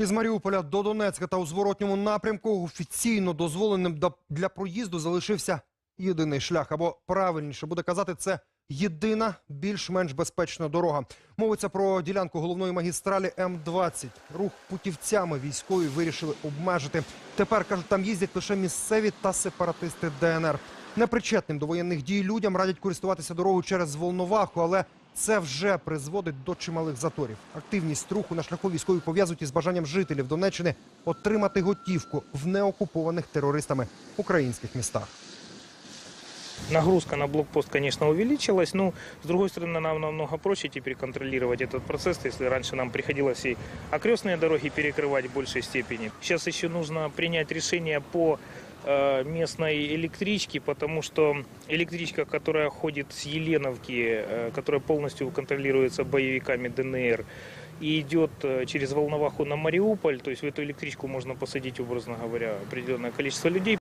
Із Маріуполя до Донецька та у зворотньому напрямку офіційно дозволеним для проїзду залишився єдиний шлях. Або правильніше буде казати, це єдина більш-менш безпечна дорога. Мовиться про ділянку головної магістралі М-20. Рух путівцями військові вирішили обмежити. Тепер, кажуть, там їздять лише місцеві та сепаратисти ДНР. Непричетним до воєнних дій людям радять користуватися дорогою через Волноваху, але це вже призводить до чималих заторів. Активність руху на шляху військові пов'язують із бажанням жителів Донеччини отримати готівку в неокупованих терористами українських містах. Нагрузка на блокпост, конечно, увеличилась, но, с другой стороны, нам намного проще теперь контролировать этот процесс, если раньше нам приходилось и окрестные дороги перекрывать в большей степени. Сейчас еще нужно принять решение по э, местной электричке, потому что электричка, которая ходит с Еленовки, э, которая полностью контролируется боевиками ДНР, и идет э, через Волноваху на Мариуполь, то есть в эту электричку можно посадить, образно говоря, определенное количество людей.